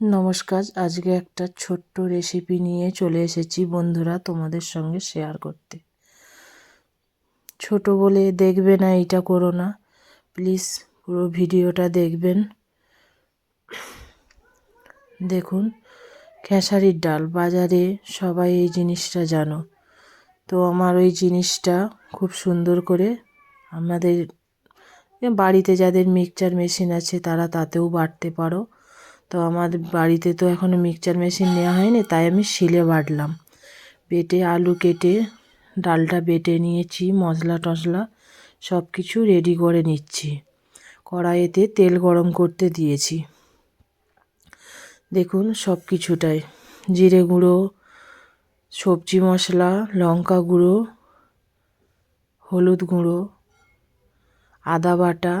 নমস্কার, আজকে একটা ছোট্ট রেসিপি নিয়ে চলে এসেছি বন্ধুরা তোমাদের সঙ্গে শেয়ার করতে। ছোট বলে দেখবে না এটা করো না। প্লিজ পুরো ভিডিওটা দেখবেন। দেখুন, খেসারির ডাল। বাজারে সবাই এই জিনিসটা জানো। তো আমার ওই জিনিসটা খুব সুন্দর করে আমাদের বাড়িতে যাদের মিক্সচার মেশিন আছে তারা তাতেও বাটতে পারো। তো আমার বাড়িতে তো এখনও মিক্সচার মেশিন নেওয়া হয়নি, তাই আমি শিলে বাটলাম। বেটে আলু কেটে, ডালটা বেটে নিয়েছি, মশলা টশলা সব কিছু রেডি করে নিচ্ছি। কড়াইতে তেল গরম করতে দিয়েছি। দেখুন সব কিছুটাই জিরে গুঁড়ো, সবজি মশলা, লঙ্কা গুঁড়ো, হলুদ গুঁড়ো, আদা বাটা,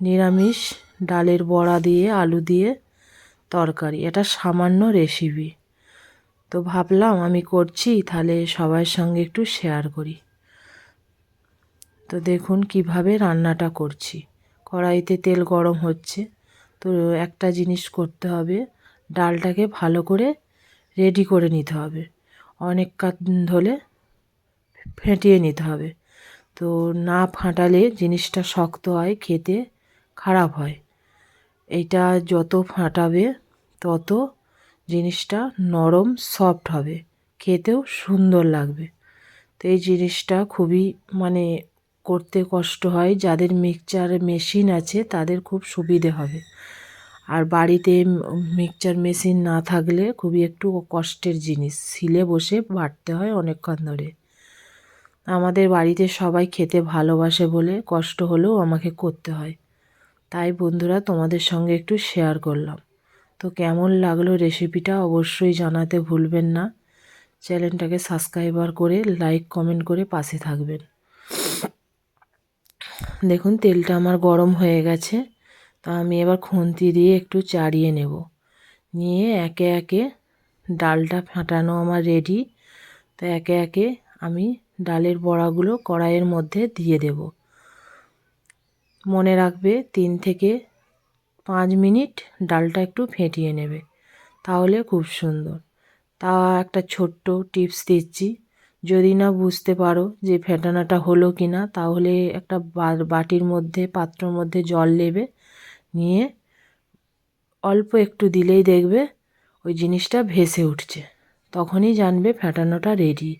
নিরামিষ, ডালের বড়া দিয়ে, আলু দিয়ে তরকারি, এটা সামান্য রেসিপি তো ভাবলাম আমি করছি, তাহলে সবার সঙ্গে একটু শেয়ার করি। তো দেখুন কীভাবে রান্নাটা করছি। কড়াইতে তেল গরম হচ্ছে, তো একটা জিনিস করতে হবে, ডালটাকে ভালো করে রেডি করে নিতে হবে। অনেক কাত ধরে ফেটিয়ে নিতে হবে। তো না ফাটালে জিনিসটা শক্ত হয়, খেতে খারাপ হয়। এইটা যত ফাটাবে তত জিনিসটা নরম সফট হবে। খেতেও সুন্দর লাগবে। তো এই জিনিসটা খুবই মানে করতে কষ্ট হয়। যাদের মিক্সচার মেশিন আছে, তাদের খুব সুবিধে হবে। আর বাড়িতে মিক্সচার মেশিন না থাকলে খুবই একটু কষ্টের জিনিস। শিলে বসে বাটতে হয় অনেকক্ষণ ধরে। আমাদের বাড়িতে সবাই খেতে ভালোবাসে বলে কষ্ট হলেও আমাকে করতে হয়। তাই বন্ধুরা, তোমাদের সঙ্গে একটু শেয়ার করলাম। তো কেমন লাগল রেসিপিটা অবশ্যই জানাতে ভুলবেন না। চ্যানেলটাকে সাবস্ক্রাইবার করে লাইক কমেন্ট করে পাশে থাকবেন। দেখুন, তেলটা আমার গরম হয়ে গেছে। তা আমি এবার খুন্তি দিয়ে একটু চাড়িয়ে নেব। নিয়ে একে একে ডালটা ফাটানো আমার রেডি তো একে একে আমি ডালের বড়াগুলো কড়াইয়ের মধ্যে দিয়ে দেব। মনে রাখবে, তিন থেকে পাঁচ মিনিট ডালটা একটু ফেটিয়ে নেবে। তাহলে খুব সুন্দর। তা একটা ছোট্ট টিপস দিচ্ছি। যদি না বুঝতে পারো যে ফেটানাটা হলো কি না তাহলে একটা বাটির মধ্যে, পাত্রর মধ্যে জল নেবে। নিয়ে অল্প একটু দিলেই দেখবে ওই জিনিসটা ভেসে উঠছে। তখনই জানবে ফেটানোটা রেডি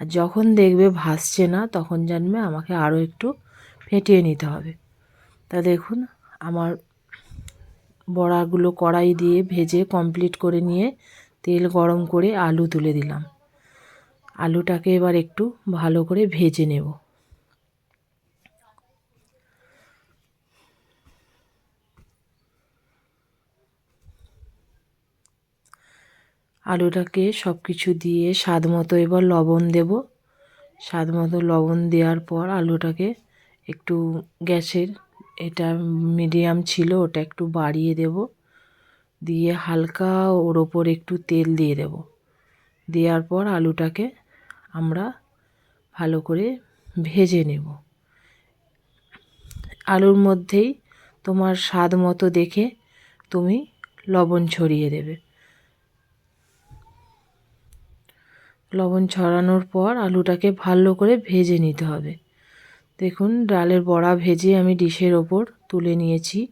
আর যখন দেখবে ভাসছে না, তখন জানবে আমাকে আরও একটু ফেটিয়ে নিতে হবে। তা দেখুন, আমার বড়াগুলো কড়াই দিয়ে ভেজে কমপ্লিট করে নিয়ে তেল গরম করে আলু তুলে দিলাম। আলুটাকে এবার একটু ভালো করে ভেজে নেব। আলুটাকে সব কিছু দিয়ে স্বাদ মতো এবার লবণ দেব। স্বাদ মতো লবণ দেওয়ার পর আলুটাকে একটু গ্যাসের এটা মিডিয়াম ছিল, ওটা একটু বাড়িয়ে দেব। দিয়ে হালকা ওর ওপর একটু তেল দিয়ে দেব। দেওয়ার পর আলুটাকে আমরা ভালো করে ভেজে নেব। আলুর মধ্যেই তোমার স্বাদ মতো দেখে তুমি লবণ ছড়িয়ে দেবে। লবণ ছড়ানোর পর আলুটাকে ভালো করে ভেজে নিতে হবে। দেখুন, ডালের বড়া ভেজে আমি ডিশের ওপর তুলে নিয়েছি।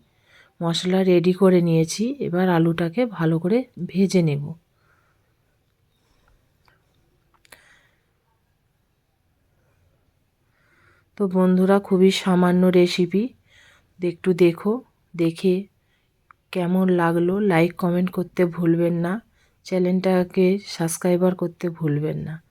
মশলা রেডি করে নিয়েছি। এবার আলুটাকে ভালো করে ভেজে নেব। তো বন্ধুরা, খুবই সামান্য রেসিপি একটু দেখো, দেখে কেমন লাগল। লাইক কমেন্ট করতে ভুলবেন না। চ্যানেলটাকে সাবস্ক্রাইবার করতে ভুলবেন না।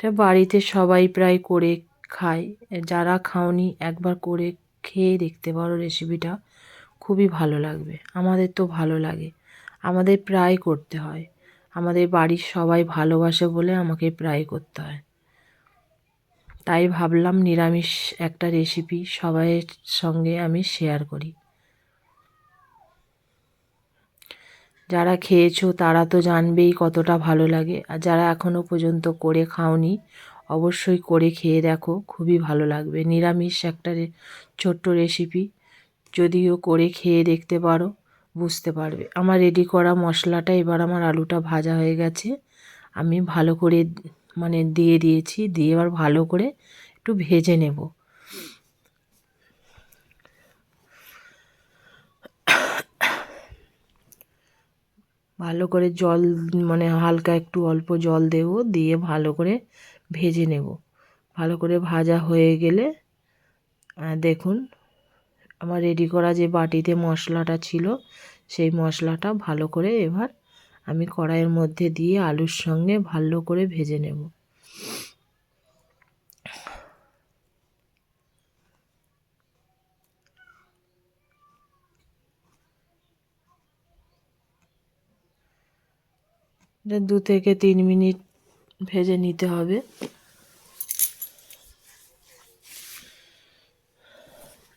এটা বাড়িতে সবাই প্রায় করে খায়। যারা খাওনি একবার করে খেয়ে দেখতে পারো রেসিপিটা খুবই ভালো লাগবে। আমাদের তো ভালো লাগে। আমাদের প্রায় করতে হয়। আমাদের বাড়ির সবাই ভালোবাসে বলে আমাকে প্রায় করতে হয়। তাই ভাবলাম নিরামিষ একটা রেসিপি সবাইয়ের সঙ্গে আমি শেয়ার করি। যারা খেয়েছো তারা তো জানবেই কতটা ভালো লাগে। আর যারা এখনও পর্যন্ত করে খাওনি, অবশ্যই করে খেয়ে দেখো, খুবই ভালো লাগবে। নিরামিষ একটা ছোট্ট রেসিপি যদিও করে খেয়ে দেখতে পারো, বুঝতে পারবে। আমার রেডি করা মশলাটা, এবার আমার আলুটা ভাজা হয়ে গেছে। আমি ভালো করে মানে দিয়ে দিয়েছি, দিয়ে এবার ভালো করে একটু ভেজে নেব। ভালো করে জল মানে হালকা একটু অল্প জল দেব, দিয়ে ভালো করে ভেজে নেব। ভালো করে ভাজা হয়ে গেলে দেখুন, আমার রেডি করা যে বাটিতে মশলাটা ছিল, সেই মশলাটা ভালো করে এবার আমি কড়াইয়ের মধ্যে দিয়ে আলুর সঙ্গে ভালো করে ভেজে নেব। এটা দু থেকে তিন মিনিট ভেজে নিতে হবে।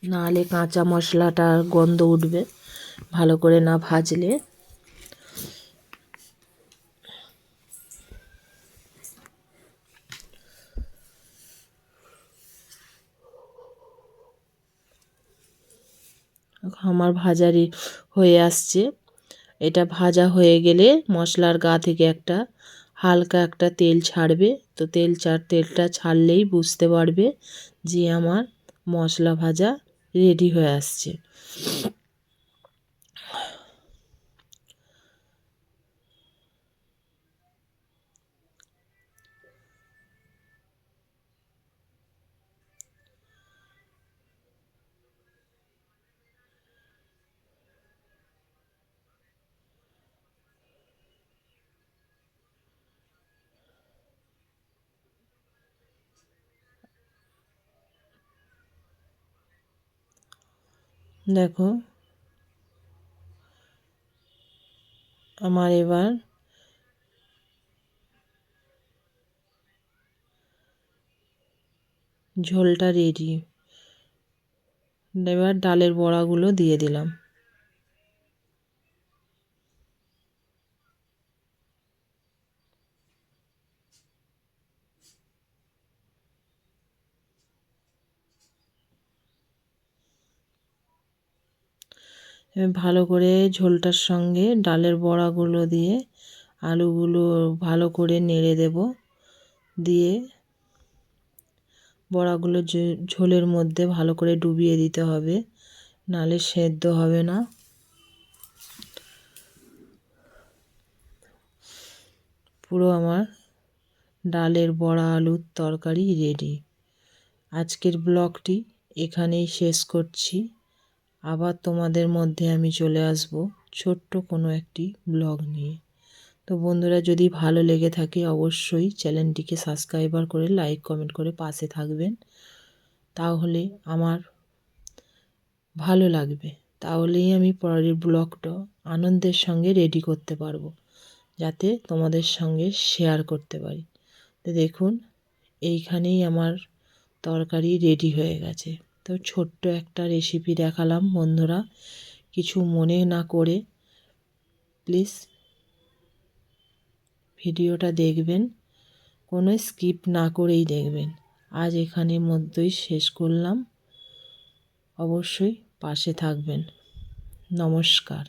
নাহলে কাঁচা মশলাটার গন্ধ উঠবে, ভালো করে না ভাজলে। আমার ভাজারি হয়ে আসছে। এটা ভাজা হয়ে গেলে মশলার গা থেকে একটা হালকা একটা তেল ছাড়বে। তো তেল ছাড় তেলটা ছাড়লেই বুঝতে পারবে যে আমার মশলা ভাজা রেডি হয়ে আসছে। দেখো। আমার এবার ঝোলটা রেডি এবার ডালের বড়াগুলো দিয়ে দিলাম। ভালো করে ঝোলটার সঙ্গে ডালের বড়াগুলো দিয়ে আলুগুলো ভালো করে নেড়ে দেব। দিয়ে বড়াগুলো ঝোলের মধ্যে ভালো করে ডুবিয়ে দিতে হবে। নালে সেদ্ধ হবে না। পুরো আমার ডালের বড়া আলুর তরকারি রেডি। আজকের ব্লগটি এখানেই শেষ করছি। আবার তোমাদের মধ্যে আমি চলে আসব ছোট্ট কোনো একটি ব্লগ নিয়ে। তো বন্ধুরা, যদি ভালো লেগে থাকে অবশ্যই চ্যানেলটিকে সাবস্ক্রাইবার করে লাইক, কমেন্ট করে পাশে থাকবেন। তাহলে আমার ভালো লাগবে। তাহলেই আমি পরের ব্লগটা আনন্দের সঙ্গে রেডি করতে পারব, যাতে তোমাদের সঙ্গে শেয়ার করতে পারি। তো দেখুন, এইখানেই আমার তরকারি রেডি হয়ে গেছে। তো ছোট্ট একটা রেসিপি দেখালাম বন্ধুরা। কিছু মনে না করে প্লিজ ভিডিওটা দেখবেন, কোনো স্কিপ না করেই দেখবেন। আজ এখানের মধ্যেই শেষ করলাম। অবশ্যই পাশে থাকবেন। নমস্কার।